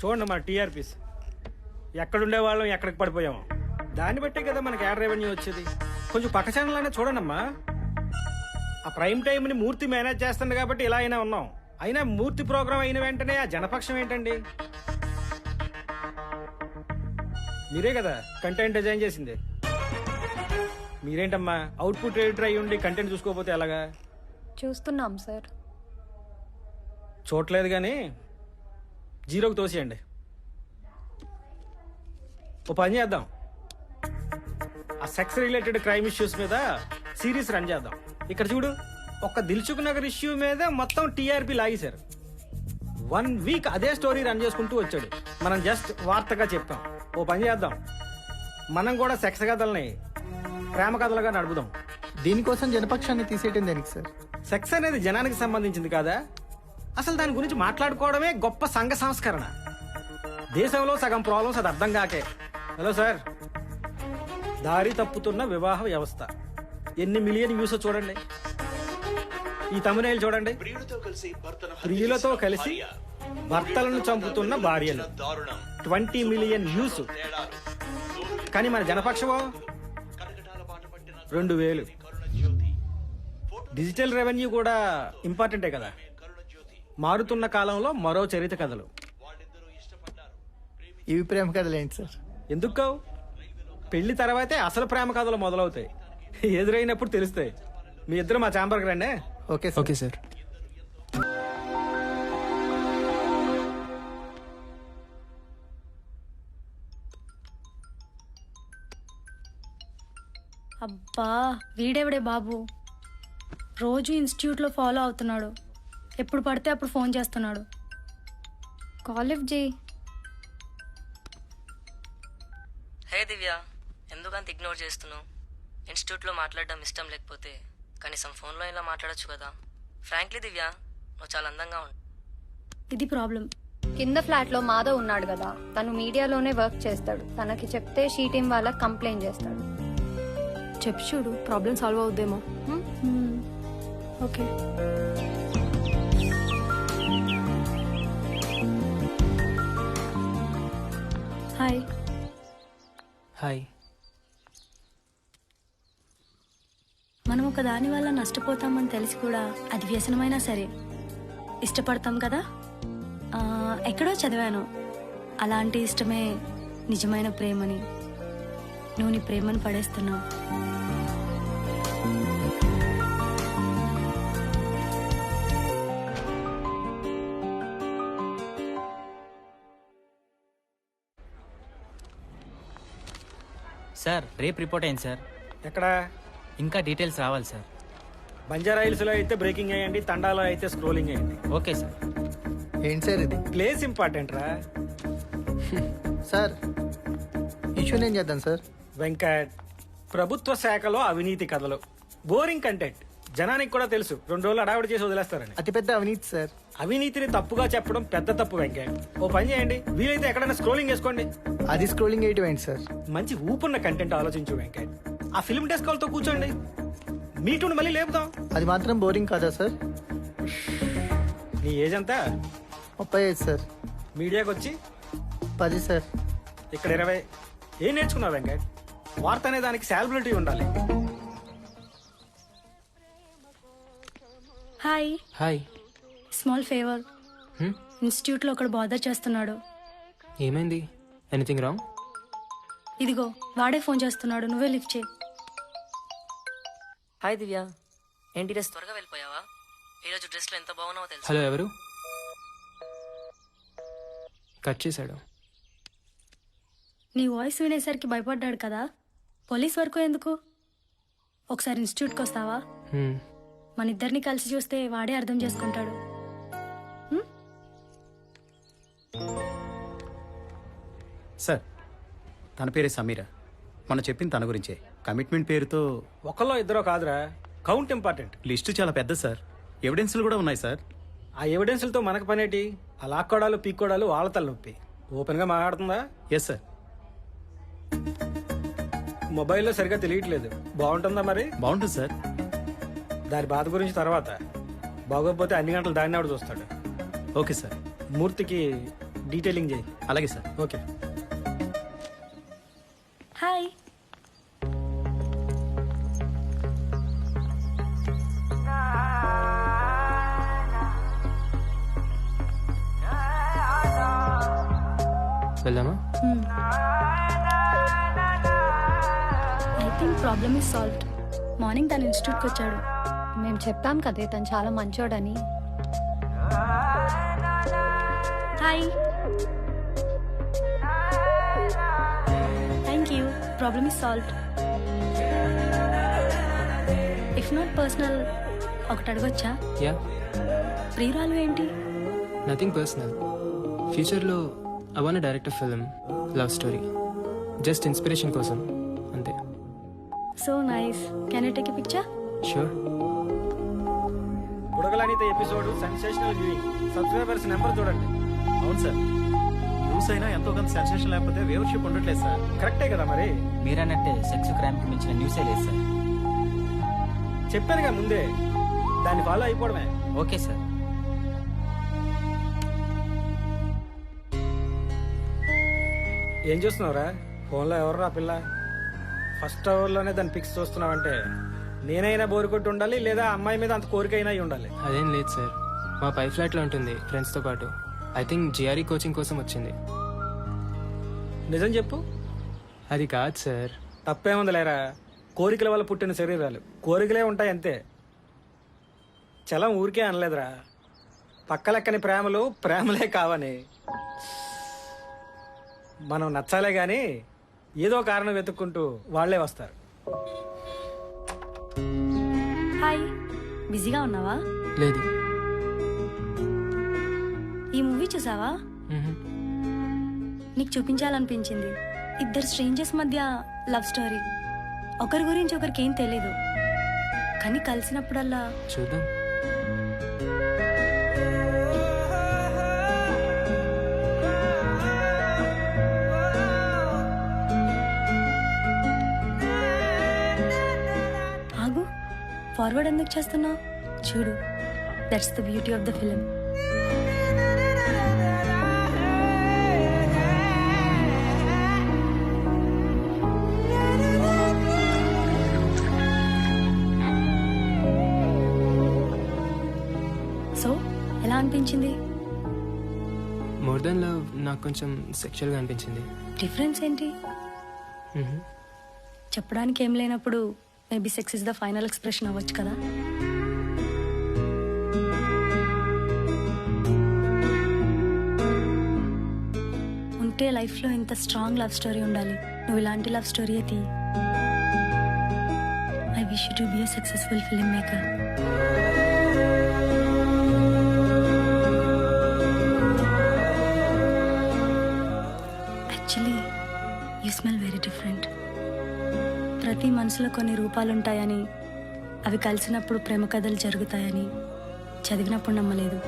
చూడండి మన టీఆర్పీస్. ఎక్కడుండే వాళ్ళం ఎక్కడికి పడిపోయాము. దాన్ని బట్టే కదా మనకి యాడ్ రెవెన్యూ వచ్చేది. కొంచెం పక్క ఛానల్ అయినా చూడండమ్మా. ఆ ప్రైమ్ టైంని మూర్తి మేనేజ్ చేస్తుంది కాబట్టి ఇలా అయినా ఉన్నాం. అయినా మూర్తి ప్రోగ్రామ్ అయిన వెంటనే ఆ జనపక్షం ఏంటండి? మీరే కదా కంటెంట్ డిజైన్ చేసింది. మీరేంటమ్మా? అవుట్పుట్ ఎడిటర్ అయ్యి ఉండి కంటెంట్ చూసుకోకపోతే ఎలాగా? చూస్తున్నాం సార్ చూడలేదు కానీ జీరోకి తోసేయండి. ఓ పని చేద్దాం. ఆ సెక్స్ రిలేటెడ్ క్రైమ్ ఇష్యూస్ మీద సిరీస్ రన్ చేద్దాం. ఇక్కడ చూడు ఒక్క దిల్చుక్ నగర్ ఇష్యూ మీద మొత్తం టీఆర్పీ లాగేశారు. వన్ వీక్ అదే స్టోరీ రన్ చేసుకుంటూ వచ్చాడు. మనం జస్ట్ వార్తగా చెప్పాం ఓ పని చేద్దాం. మనం కూడా సెక్స్ కథల్ని ప్రేమ కథలుగా నడుపుదాం. దీనికోసం జనపక్షాన్ని తీసేయటం దేనికి సార్? సెక్స్ అనేది జనానికి సంబంధించింది కాదా? అసలు దాని గురించి మాట్లాడుకోవడమే గొప్ప సంఘ సంస్కరణ. దేశంలో సగం ప్రాబ్లమ్స్ అది అర్థం కాకే. Hello sir. దారి తప్పుతున్న వివాహ వ్యవస్థ. ఎన్ని మిలియన్ వ్యూస్ చూడండి. ఈ తమిళ చూడండి. ప్రియులతో కలిసి భర్తలను చంపుతున్న భార్యలు. Twenty million views. కానీ మన జనపక్షమో? రెండు వేలు. డిజిటల్ రెవెన్యూ కూడా ఇంపార్టెంటే కదా. మారుతున్న కాలంలో మరో చరిత్ర కథలు. వాళ్ళిద్దరూ ఇష్టపడ్డారు. ఇవి ప్రేమ కథలు ఏంటి సార్? ఎందుకు కావు? పెళ్ళి తర్వాతే అసలు ప్రేమ కథలు మొదలవుతాయి. ఎదురైనప్పుడు తెలుస్తాయి. మీ ఇద్దరు మా ఛాంబర్కి రండి. Okay sir. Okay sir. అబ్బా వీడెవడే బాబు? రోజు ఇన్స్టిట్యూట్లో ఫాలో అవుతున్నాడు. ఎప్పుడు పడితే అప్పుడు ఫోన్ చేస్తున్నాడు. కాల్ లిఫ్ట్ చేయి. హే దివ్య ఎందుకంత ఇగ్నోర్ చేస్తున్నావు? ఇన్స్టిట్యూట్లో మాట్లాడడం ఇష్టం లేకపోతే కనీసం ఫోన్లో ఇలా మాట్లాడొచ్చు కదా. ఫ్రాంక్లీ దివ్య నువ్వు చాలా అందంగా ఉంటావు ఇది ప్రాబ్లం. కింద ఫ్లాట్లో మాధవ్ ఉన్నాడు కదా తను మీడియాలోనే వర్క్ చేస్తాడు. తనకి చెప్తే షీ టీం వాళ్ళకి కంప్లైంట్ చేస్తాడు. చెప్పు చూడు ప్రాబ్లం సాల్వ్ అవుద్దేమో. ఓకే. హాయ్. హాయ్. మనం ఒక దాని వల్ల నష్టపోతామని తెలిసి కూడా అది వ్యసనమైనా సరే ఇష్టపడతాం కదా? ఎక్కడో చదివాను. అలాంటి ఇష్టమే నిజమైన ప్రేమని. నువ్వు నీ ప్రేమను పడేస్తున్నావు. సార్ రేపు రిపోర్ట్ అయింది సార్. ఎక్కడ? ఇంకా డీటెయిల్స్ రావాలి సార్. బంజారా హిల్స్లో అయితే బ్రేకింగ్ అయ్యండి తండాలో అయితే స్క్రోలింగ్ అయ్యండి. Okay sir. ఏంటి సార్ ఇది? ప్లేస్ ఇంపార్టెంట్ రా. సార్ ఇష్యూ నేను చేద్దాం సార్. వెంకట్ ప్రభుత్వ శాఖలో అవినీతి కథలు. Boring content. జనానికి కూడా తెలుసు. రెండు రోజులు అడావిడి చేసి వదిలేస్తారని. అతిపెద్ద అవినీతి సార్. అవినీతిని తప్పుగా చెప్పడం పెద్ద తప్పు వెంకట్ ఓ పని చేయండి. వీలైతే ఎక్కడైనా స్క్రోలింగ్ చేసుకోండి. అది స్క్రోలింగ్ వేయటం ఏంటి సార్? మంచి ఊపున్న కంటెంట్ ఆలోచించు వెంకట్ ఆ ఫిల్మ్ డెస్క్ వాళ్ళతో కూర్చోండి. మీటుని మళ్ళీ లేపుదాం. అది మాత్రం బోరింగ్ కాదా సార్? నీ ఏజ్ అంతా ముప్పై ఐదు సార్. మీడియాకి వచ్చి? పది సార్. ఇక్కడ ఇరవై. ఏం నేర్చుకున్నావు వెంకట్ వార్త అనే దానికి సాలబిలిటీ ఉండాలి. హాయ్. హాయ్. Small favour. హ్మ్? ఇన్స్టిట్యూట్లో ఒకడు బాధ చేస్తున్నాడు. ఏమైంది? Anything wrong? ఇదిగో వాడే ఫోన్ చేస్తున్నాడు నువ్వే లిఫ్ట్ చేయి. హాయ్ దివ్య. ఏంటి డ్రెస్ త్వరగా వెళ్ళిపోయావా? ఈరోజు డ్రెస్లో ఎంత బాగున్నావో తెలుసు? హలో ఎవరు? కట్ చేశాడు. నీ వాయిస్ వినేసరికి భయపడ్డాడు కదా? పోలీస్ వరకు ఎందుకు? ఒకసారి ఇన్స్టిట్యూట్కి వస్తావా? హ్మ్. మన ఇద్దరిని కలిసి చూస్తే వాడే అర్థం చేసుకుంటాడు. సార్ తన పేరే సమీర. మనం చెప్పింది తన గురించే. కమిట్మెంట్ పేరుతో ఒకళ్ళో ఇద్దరో కాదురా. Count important. లిస్టు చాలా పెద్ద సార్. ఎవిడెన్స్లు కూడా ఉన్నాయి సార్. ఆ ఎవిడెన్స్లతో మనకు పనేటి? ఆ లాక్కోడాలు పీక్కోడాలు వాళ్ళ తలనొప్పి. ఓపెన్గా మాట్లాడుతుందా? ఎస్ సార్ మొబైల్లో సరిగా తెలియట్లేదు. బాగుంటుందా మరి? బాగుంటుంది సార్. దాని బాధ గురించి తర్వాత. బాగోకపోతే అన్ని గంటలు దాన్ని ఆవిడ చూస్తాడు. Okay sir. మూర్తికి డీటెయిలింగ్ చేయి. అలాగే సార్. ఓకే. హాయ్. వెళ్దామా? I think problem is solved morning తన ఇన్స్టిట్యూట్కి వచ్చాడు మేము చెప్పాం కదే తను చాలా మంచోడని. Hi thank you problem is solved if not personal ఒకటి అడగొచ్చా? యా ప్రియురాలు ఏంటి? నథింగ్ పర్సనల్ ఫ్యూచర్లో I want direct film love story just inspiration కోసం అంతే. So nice can I take a picture sure బుడగలనిత episode sensational viewing. Subscribers number చూడండి. అవును sir. News అయినా ఎంతో కొంత సెన్సేషన్ లేకపోతే వ్యూవర్షిప్ ఉండట్లేదు సార్. కరెక్టే కదా మరి? మీరన్నట్టే సెక్స్ క్రైమ్కి మించిన న్యూసే లేదు సార్. చెప్పానుగా ముందే. దాన్ని ఫాలో అయిపోవడమే. Okay sir. ఏం చూస్తున్నావురా? ఫోన్లో ఎవర్రా పిల్ల? ఫస్ట్ అవర్లోనే దాన్ని పిక్స్ చూస్తున్నావంటే. నేనైనా బోరు కొట్టి ఉండాలి లేదా అమ్మాయి మీద అంత కోరికైనా అయి ఉండాలి. అదేం లేదు సార్. మా పై ఫ్లాట్లో ఉంటుంది ఫ్రెండ్స్తో పాటు. ఐ థింక్ జిఆర్ఈ కోచింగ్ కోసం వచ్చింది. నిజం చెప్పు. అది కాదు సార్. తప్పేముంది లేరా కోరికల వల్ల పుట్టిన శరీరాలు. కోరికలే ఉంటాయి అంతే. చలం ఊరికే అనలేదురా. పక్కలెక్కని ప్రేమలు ప్రేమలే కావని. మనం నచ్చాలే గాని ఏదో కారణం వెతుక్కుంటూ వాళ్ళే వస్తారు. బిజీగా ఉన్నావా? లేదు. ఈ మూవీ చూసావా. నీకు చూపించాలనిపించింది. ఇద్దరు స్ట్రేంజర్స్ మధ్య లవ్ స్టోరీ ఒకరి గురించి ఒకరికి ఏం తెలీదు. కానీ కలిసినప్పుడల్లా చూద్దాం. ఫార్వర్డ్ ఎందుకు చేస్తున్నావు? చూడు that's the beauty of the film so ఎలా అనిపించింది? మోర్ దెన్ లవ్ నాకు కొంచెం సెక్షువల్గా అనిపించింది. డిఫరెన్స్ ఏంటి? మ్హూ. చెప్పడానికి ఏం లేనప్పుడు maybe sex is the final expression అవ్వచ్చు కదా? ఉంటే లైఫ్లో ఇంత స్ట్రాంగ్ లవ్ స్టోరీ ఉండాలి. నువ్వు ఇలాంటి లవ్ స్టోరీ అయితే I wish to be successful film maker actually you smell very different ప్రతి మనసులో కొన్ని రూపాలుంటాయని అవి కలిసినప్పుడు ప్రేమ కథలు జరుగుతాయని చదివినప్పుడు నమ్మలేదు.